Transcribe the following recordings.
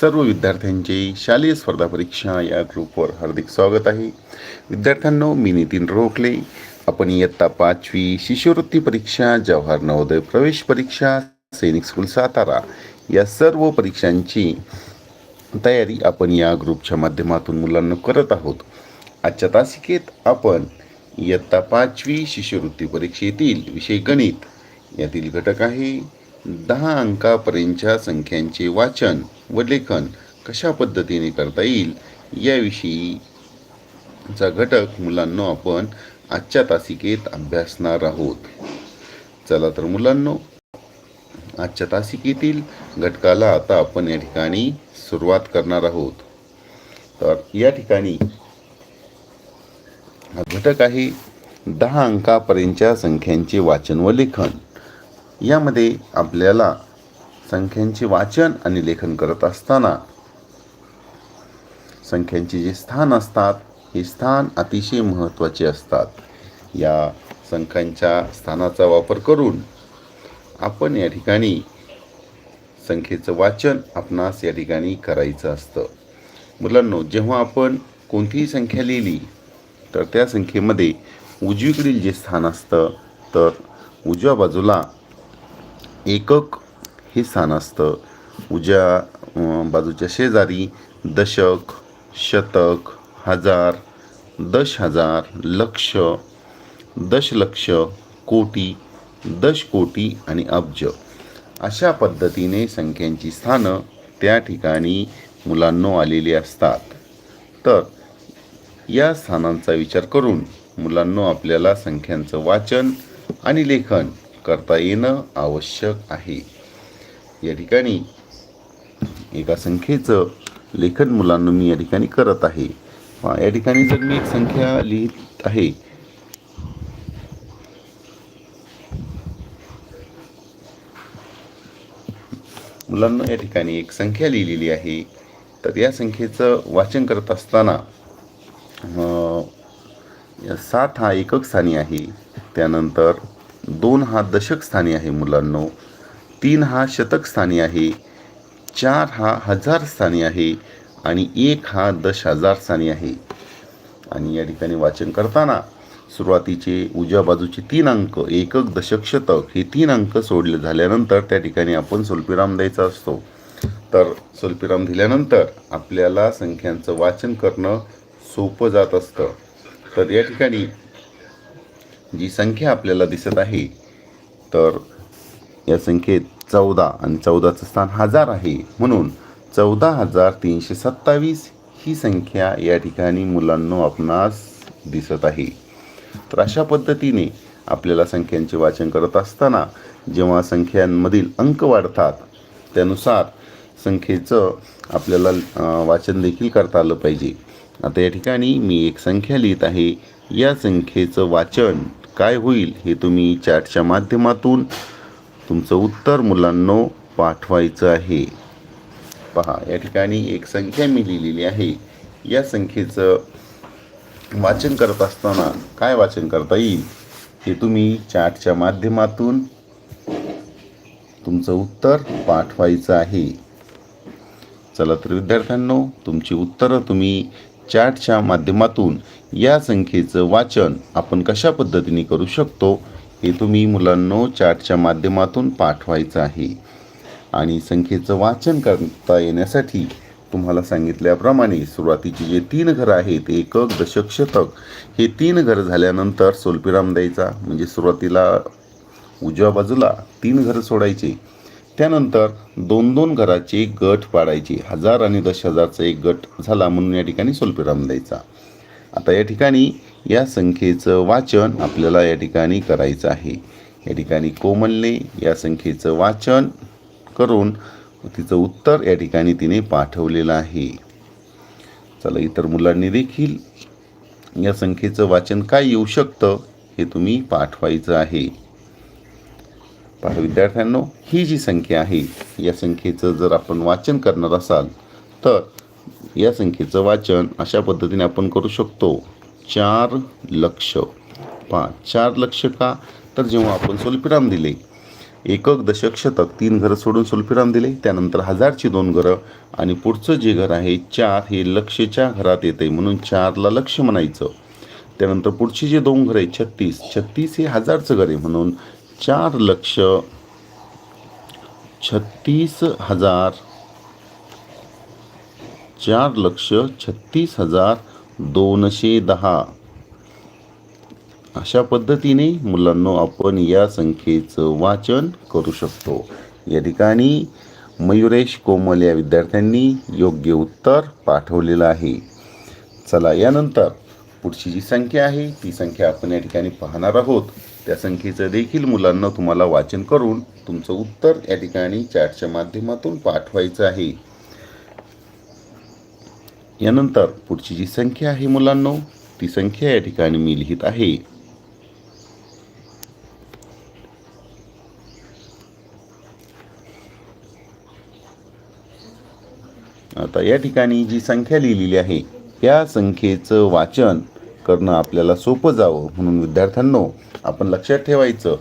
सर्व विद्यार्थ्यांचे शालेय स्पर्धा परीक्षा या ग्रुपवर हार्दिक स्वागत आहे. विद्यार्थ्यांनो मी नितीन रोखले. आपण इयत्ता पाचवी शिष्यवृत्ती परीक्षा जवाहर नवोदय प्रवेश परीक्षा सैनिक स्कूल सातारा या सर्व परीक्षांची तयारी आपण या ग्रुपच्या माध्यमातून मुलांना करत आहोत. आजच्या तासिकेत आपण इयत्ता पाचवी शिष्यवृत्ती परीक्षेतील विषय गणित यातील घटक आहे. दहा अंकापर्यंतच्या संख्यांचे वाचन व लेखन कशा पद्धतीने करता येईल याविषयीचा घटक मुलांना आपण आजच्या तासिकेत अभ्यासणार आहोत. चला तर मुलांनो आजच्या तासिकेतील घटकाला आता आपण या ठिकाणी सुरुवात करणार आहोत. तर या ठिकाणी हा घटक आहे दहा अंकापर्यंतच्या संख्यांचे वाचन व लेखन. यामध्ये आपल्याला संख्यांचे वाचन आणि लेखन करत असताना संख्यांचे जे स्थान असतात हे स्थान अतिशय महत्त्वाचे असतात. या संख्यांच्या स्थानाचा वापर करून आपण या ठिकाणी संख्येचं वाचन आपणास या ठिकाणी करायचं असतं. मुलांनो जेव्हा आपण कोणतीही संख्या लिहिली तर त्या संख्येमध्ये उजवीकडील जे स्थान असतं तर उजव्या बाजूला एकक हे स्थान असतं. उज्या बाजूच्या शेजारी दशक शतक हजार दश हजार लक्ष दशलक्ष कोटी दशकोटी आणि अब्ज. अशा पद्धतीने संख्यांची स्थानं त्या ठिकाणी मुलांनो आलेली असतात. तर या स्थानांचा विचार करून मुलांनो आपल्याला संख्यांचं वाचन आणि लेखन करता येणं आवश्यक आहे. या ठिकाणी एका संख्येचं लेखन मुलांना मी या ठिकाणी करत आहे. या ठिकाणी जर मी एक संख्या लिहित आहे. मुलांना या ठिकाणी एक संख्या लिहिलेली आहे. तर या संख्येचं वाचन करत असताना सात हा एकक स्थानी आहे. त्यानंतर दोन हा दशक स्थानी आहे मुलांनो. तीन हा शतक स्थानी आहे. चार हा हजार स्थानी आहे. आणि एक हा दश हजार स्थानी आहे. आणि या ठिकाणी वाचन करताना सुरुवातीचे उजव्या बाजूचे तीन अंक एकक दशक शतक हे तीन अंक सोडले झाल्यानंतर त्या ठिकाणी आपण स्वल्पविराम द्यायचा असतो. तर स्वल्पविराम दिल्यानंतर आपल्याला संख्यांचं वाचन करणं सोपं जात असतं. तर या ठिकाणी जी संख्या आपल्याला दिसत आहे तर या संख्येत चौदा आणि चौदाचं स्थान हजार आहे. म्हणून चौदा हजार तीनशे सत्तावीस ही संख्या या ठिकाणी मुलांना आपणास दिसत आहे. तर अशा पद्धतीने आपल्याला संख्यांचे वाचन करत असताना जेव्हा संख्यांमधील अंक वाढतात त्यानुसार संख्येचं आपल्याला वाचन देखील करता आलं पाहिजे. आता या ठिकाणी मी एक संख्या लिहित आहे. या संख्येचं वाचन काय होईल हे तुम्ही चॅटच्या माध्यमातून तुमचं उत्तर मुलांनो पाठवायचं आहे. पहा या ठिकाणी एक संख्या मी लिहिलेली आहे. या संख्येचं वाचन करत असताना काय वाचन करता येईल? हे तुम्ही चॅटच्या माध्यमातून तुमचं उत्तर पाठवायचं आहे. चला तर विद्यार्थ्यांनो तुमची उत्तरं तुम्ही चॅटच्या माध्यमातून या संख्येचं वाचन आपण कशा पद्धतीने करू शकतो हे तुम्ही मुलांनो चॅटच्या माध्यमातून पाठवायचं आहे. आणि संख्येचं वाचन करता येण्यासाठी तुम्हाला सांगितल्याप्रमाणे सुरुवातीची जे तीन घरं आहेत एकक दशक शतक हे तीन घरं झाल्यानंतर सोलपिराम द्यायचा. म्हणजे सुरुवातीला उजव्या बाजूला तीन घरं सोडायचे. त्यानंतर दोन दोन घराचे गट पाडायची. हजार आणि दश हजारचा एक गट झाला म्हणून या ठिकाणी स्वल्पविराम द्यायचा. आता या ठिकाणी या संख्येचं वाचन आपल्याला या ठिकाणी करायचं आहे. या ठिकाणी कोमलने या संख्येचं वाचन करून तिचं उत्तर या ठिकाणी तिने पाठवलेलं आहे. चला इतर मुलांनी देखील या संख्येचं वाचन काय येऊ शकतं हे तुम्ही पाठवायचं आहे. पहा विद्यार्थ्यांनो ही जी संख्या आहे या संख्येचं जर आपण वाचन करणार असाल तर या संख्येचं वाचन अशा पद्धतीने आपण करू शकतो. चार लक्ष. पहा चार लक्ष का? तर जेव्हा आपण स्वल्पविराम दिले एकक दशक शतक तीन घरं सोडून स्वल्पविराम दिले त्यानंतर हजारची दोन घरं आणि पुढचं जे घर आहे चार हे लक्षच्या घरात येते म्हणून चारला लक्ष म्हणायचं. त्यानंतर पुढची जे दोन घर आहे छत्तीस छत्तीस हे हजारचं घर आहे म्हणून चार लक्ष छत्तीस हजार चार लक्ष छत्तीस हजार दोनशे दहा. अशा पद्धतीने मुलांनो आपण या संख्येचं वाचन करू शकतो. या ठिकाणी मयुरेश कोमल या विद्यार्थ्यांनी योग्य उत्तर पाठवलेलं आहे. चला यानंतर पुढची जी संख्या आहे ती संख्या आपण या ठिकाणी पाहणार आहोत. त्या संख्येचं देखील मुलांना तुम्हाला वाचन करून तुमचं उत्तर या ठिकाणी चॅटच्या माध्यमातून पाठवायचं आहे. यानंतर पुढची जी संख्या आहे मुलांनो ती संख्या या ठिकाणी मी लिहित आहे. आता या ठिकाणी जी संख्या लिहिलेली आहे या संख्येचं वाचन करणं आपल्याला सोपं जावं म्हणून विद्यार्थ्यांनो आपण लक्षात ठेवायचं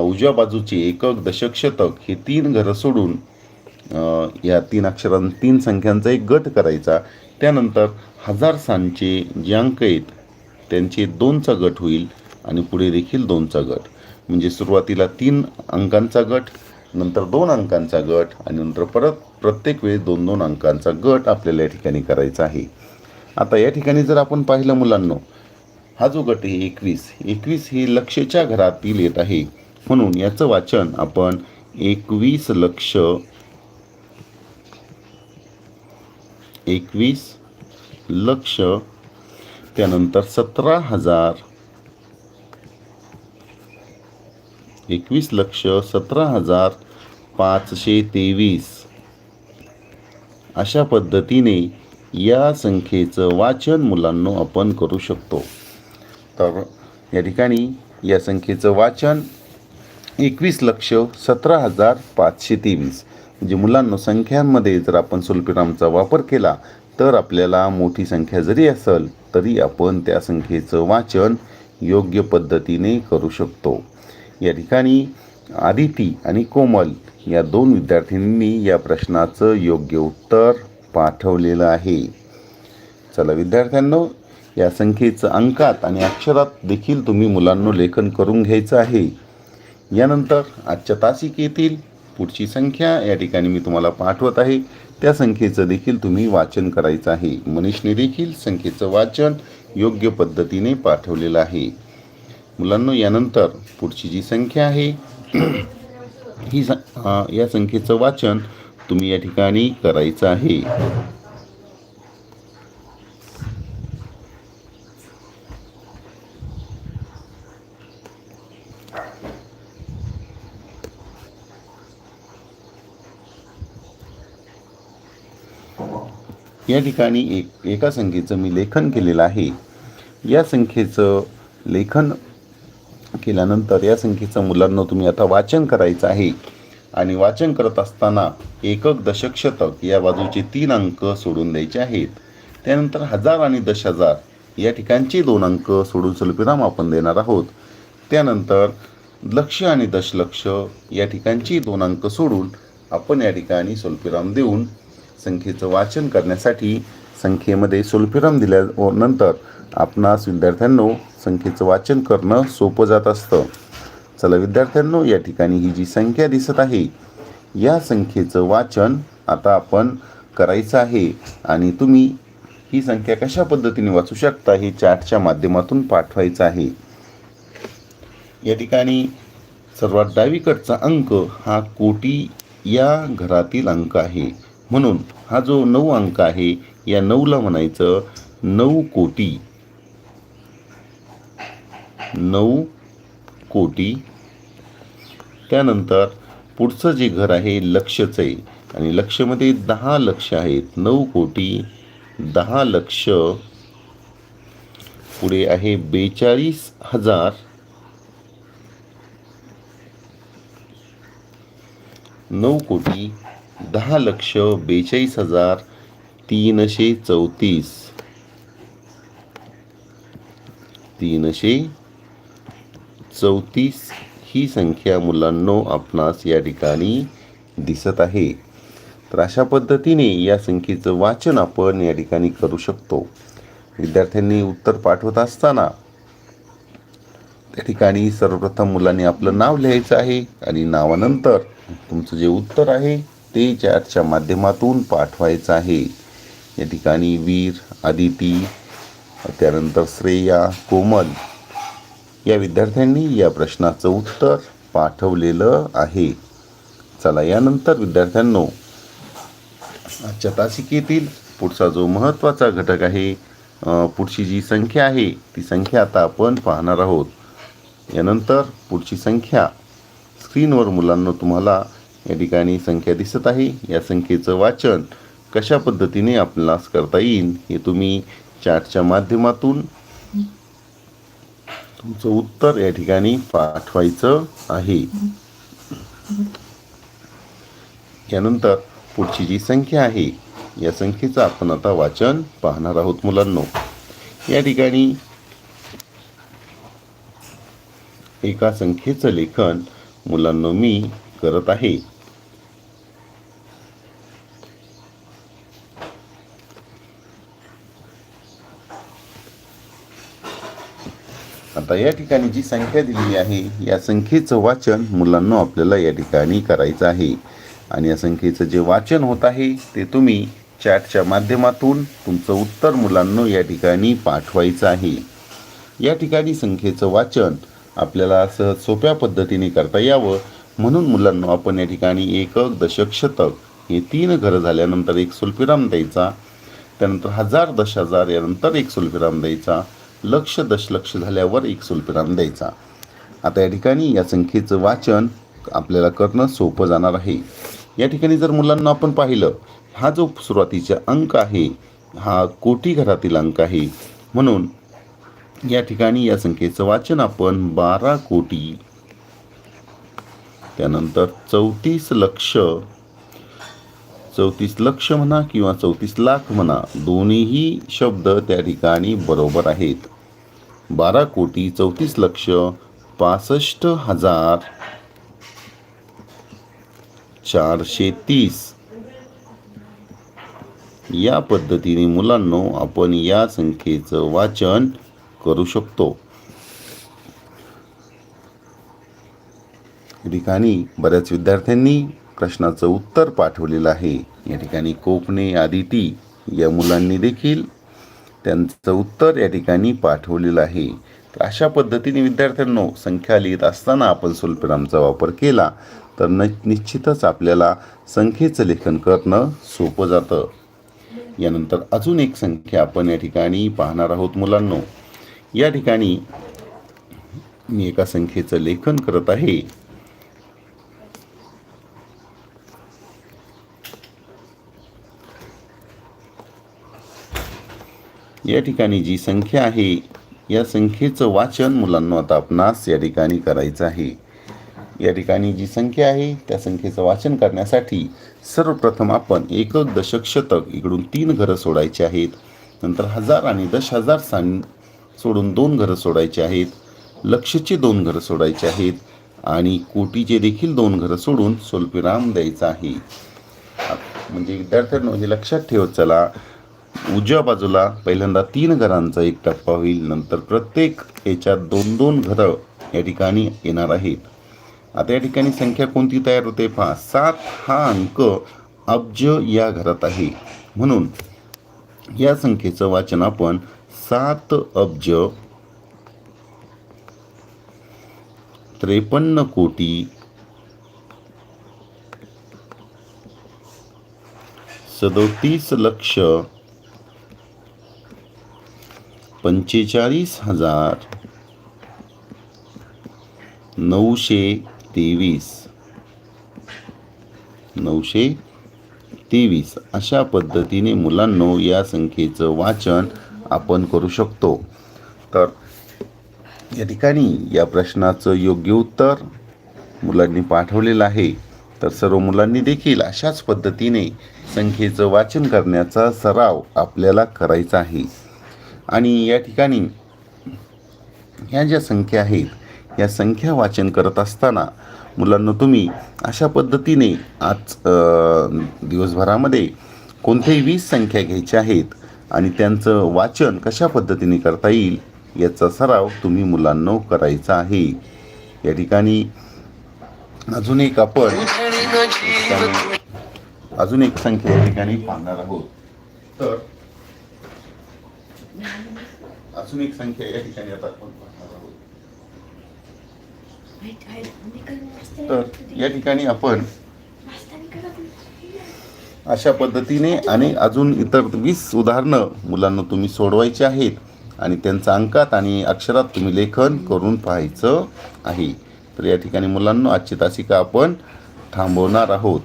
उजव्या बाजूची एकक दशक शतक हे तीन घरं सोडून या तीन अक्षरां तीन संख्यांचा एक गट करायचा. त्यानंतर हजार सांचे जे अंक आहेत त्यांचे दोनचा गट होईल आणि पुढे देखील दोनचा गट. म्हणजे सुरुवातीला तीन अंकांचा गट नंतर दोन अंकांचा गट आणि नंतर परत प्रत्येक वेळेस दोन दोन अंकांचा गट आपल्याला या ठिकाणी करायचा आहे. आता या ठिकाणी जर आपण पाहिलं मुलांनो हा जो गट आहे एकवीस. एकवीस हे लक्षच्या घरातील येत आहे. म्हणून याचं वाचन आपण एकवीस लक्ष एकवीस लक्ष त्यानंतर सतरा हजार एकवीस लक्ष सतरा हजार पाचशे तेवीस. अशा पद्धतीने या संख्येचं वाचन मुलांनो आपण करू शकतो. तर या ठिकाणी या संख्येचं वाचन एकवीस लक्ष सतरा हजार पाचशे तेवीस. म्हणजे मुलांनो संख्यांमध्ये जर आपण स्वल्पविरामचा वापर केला तर आपल्याला मोठी संख्या जरी असेल तरी आपण त्या संख्येचं वाचन योग्य पद्धतीने करू शकतो. या ठिकाणी आदिती आणि कोमल या दोन विद्यार्थिनींनी या प्रश्नाचं योग्य उत्तर पाठवलेलं आहे. चला विद्यार्थ्यांनो या संख्येचं अंकात आणि अक्षरात देखील तुम्ही मुलांनो लेखन करून घ्यायचं आहे. यानंतर आजच्या तासिकेतील पुढची संख्या या ठिकाणी मी तुम्हाला पाठवत आहे. त्या संख्येचं देखील तुम्ही वाचन करायचं आहे. मनीषने देखील संख्येचं वाचन योग्य पद्धतीने पाठवलेलं आहे. मुलांनो यानंतर पुढची जी संख्या आहे ही या संख्येचं वाचन तुम्ही या ठिकाणी करायचं आहे. या ठिकाणी एक एका संख्येचं मी लेखन केलेलं आहे. या संख्येचं लेखन केल्यानंतर या संख्येचं मुलांना तुम्ही आता वाचन करायचं आहे. आणि वाचन करत असताना एकक दशक शतक या बाजूचे तीन अंक सोडून द्यायचे आहेत. त्यानंतर हजार आणि दश हजार या ठिकाणचे दोन अंक सोडून स्वल्पविराम आपण देणार आहोत. त्यानंतर लक्ष आणि दशलक्ष या ठिकाणची दोन अंक सोडून आपण या ठिकाणी स्वल्पविराम देऊन संख्येचं वाचन करण्यासाठी संख्येमध्ये स्वल्पविराम दिल्यानंतर आपणास विद्यार्थ्यांनो संख्येचं वाचन करणं सोपं जात असतं. चला विद्यार्थ्यांनो या ठिकाणी ही जी संख्या दिसत आहे या संख्येचं वाचन आता आपण करायचं आहे. आणि तुम्ही ही संख्या कशा पद्धतीने वाचू शकता हे चार्टच्या माध्यमातून पाठवायचं आहे. या ठिकाणी सर्वात डावीकडचा अंक हा कोटी या घरातील अंक आहे. म्हणून हा जो नऊ अंक आहे या नऊला म्हणायचं नऊ कोटी. नऊ कोटी. त्यानंतर पुढचं जे घर आहे लक्षचं. आहे आणि लक्षमध्ये दहा लक्ष आहेत. नऊ कोटी दहा लक्ष. पुढे आहे बेचाळीस हजार. नऊ कोटी दहा लक्ष बेचाळीस हजार तीनशे चौतीस. तीनशे चौतीस ही संख्या मुलांनो आपणास या ठिकाणी दिसत आहे. तर अशा पद्धतीने या संख्येचं वाचन आपण या ठिकाणी करू शकतो. विद्यार्थ्यांनी उत्तर पाठवत असताना त्या ठिकाणी सर्वप्रथम मुलांनी आपलं नाव लिहायचं आहे आणि नावानंतर तुमचं जे उत्तर आहे ते चॅटच्या माध्यमातून पाठवायचं आहे. या ठिकाणी वीर आदिती त्यानंतर श्रेया कोमल या विद्यार्थ्यांनी या प्रश्नाचं उत्तर पाठवलेलं आहे. चला यानंतर विद्यार्थ्यांनो आजच्या तासिकेतील पुढचा जो महत्त्वाचा घटक आहे पुढची जी संख्या आहे ती संख्या आता आपण पाहणार आहोत. यानंतर पुढची संख्या. स्क्रीनवर मुलांना तुम्हाला या ठिकाणी संख्या दिसत आहे. या संख्येचं वाचन कशा पद्धतीने आपणास करता येईल हे तुम्ही चॅटच्या माध्यमातून तुमचं उत्तर या ठिकाणी पाठवायचं आहे. यानंतर पुढची जी संख्या आहे या संख्येचं आपण आता वाचन पाहणार आहोत मुलांनो. या ठिकाणी एका संख्येचं लेखन मुलांनो मी करत आहे. आता या ठिकाणी जी संख्या दिलेली आहे या संख्येचं वाचन मुलांना आपल्याला या ठिकाणी करायचं आहे. आणि या संख्येचं जे वाचन होत आहे ते तुम्ही चॅटच्या माध्यमातून तुमचं उत्तर मुलांना या ठिकाणी पाठवायचं आहे. या ठिकाणी संख्येचं वाचन आपल्याला सहज सोप्या पद्धतीने करता यावं. म्हणून मुलांना आपण या ठिकाणी एकक दशक शतक हे तीन घरं झाल्यानंतर एक सुल्फिराम द्यायचा. त्यानंतर हजार दश हजार यानंतर एक सुल्फिराम द्यायचा. लक्ष दशलक्ष झाल्यावर एक सुलपिराम द्यायचा. आता या ठिकाणी या संख्येचं वाचन आपल्याला करणं सोपं जाणार आहे. या ठिकाणी जर मुलांना आपण पाहिलं हा जो सुरुवातीचा अंक आहे हा कोटी घरातील अंक आहे. म्हणून या ठिकाणी या संख्येचं वाचन आपण बारा कोटी त्यानंतर चौतीस लक्ष चौतीस लक्ष म्हणा किंवा चौतीस लाख म्हणा दोन्हीही शब्द त्या ठिकाणी बरोबर आहेत. बारा कोटी चौतीस लक्ष पासष्ट हजार चारशे तीस. या पद्धतीने मुलांनो आपण या संख्येचं वाचन करू शकतो. या ठिकाणी बऱ्याच विद्यार्थ्यांनी प्रश्नाचं उत्तर पाठवलेलं आहे. या ठिकाणी कोकणे आदिती या मुलांनी देखील त्यांचं उत्तर या ठिकाणी पाठवलेलं आहे. तर अशा पद्धतीने विद्यार्थ्यांनो संख्या लिहित असताना आपण स्वल्पविरामचा वापर केला तर न निश्चितच आपल्याला संख्येचं लेखन करणं सोपं जातं. यानंतर अजून एक संख्या आपण या ठिकाणी पाहणार आहोत मुलांनो. या ठिकाणी मी एका संख्येचं लेखन करत आहे. या ठिकाणी जी संख्या आहे या संख्येचं वाचन मुलांना आता आपणास या ठिकाणी करायचं आहे. या ठिकाणी जी संख्या आहे त्या संख्येचं वाचन करण्यासाठी सर्वप्रथम आपण एकक दशक शतक इकडून तीन घरं सोडायची आहेत. नंतर हजार आणि दश हजार सां सोडून दोन घरं सोडायची आहेत. लक्षचे दोन घरं सोडायचे आहेत आणि कोटीचे देखील दोन घरं सोडून स्वल्पविराम द्यायचा आहे. म्हणजे विद्यार्थ्यांनो हे लक्षात ठेवत चला उजव्या बाजूला पहिल्यांदा तीन घरांचा एक टप्पा होईल नंतर प्रत्येक याच्यात दोन दोन घरं या ठिकाणी येणार आहेत. आता या ठिकाणी संख्या कोणती तयार होते पहा. सात हा अंक अब्ज या घरात आहे. म्हणून या संख्येचं वाचन आपण सात अब्ज त्रेपन्न कोटी सदोतीस लक्ष पंचेचाळीस हजार. नऊशे तेवीस. नऊशे तेवीस. अशा पद्धतीने मुलांनो या संख्येचं वाचन आपण करू शकतो. तर या ठिकाणी या प्रश्नाचं योग्य उत्तर मुलांनी पाठवलेलं आहे. तर सर्व मुलांनी देखील अशाच पद्धतीने संख्येचं वाचन करण्याचा सराव आपल्याला करायचा आहे. आणि या ठिकाणी ह्या ज्या संख्या आहेत या संख्या वाचन करत असताना मुलांना तुम्ही अशा पद्धतीने आज दिवसभरामध्ये कोणत्याही वीस संख्या घ्यायच्या आहेत आणि त्यांचं वाचन कशा पद्धतीने करता येईल याचा सराव तुम्ही मुलांना करायचा आहे. या ठिकाणी अजून एक आपण अजून एक संख्या या ठिकाणी पाहणार आहोत. तर अजून एक संख्या या ठिकाणी आता आपण पाहणार आहोत. तर या ठिकाणी आपण अशा पद्धतीने आणि अजून इतर वीस उदाहरणं मुलांना तुम्ही सोडवायची आहेत आणि त्यांचं अंकात आणि अक्षरात तुम्ही लेखन करून पाहायचं आहे. तर या ठिकाणी मुलांना आजची तासिका आपण थांबवणार आहोत.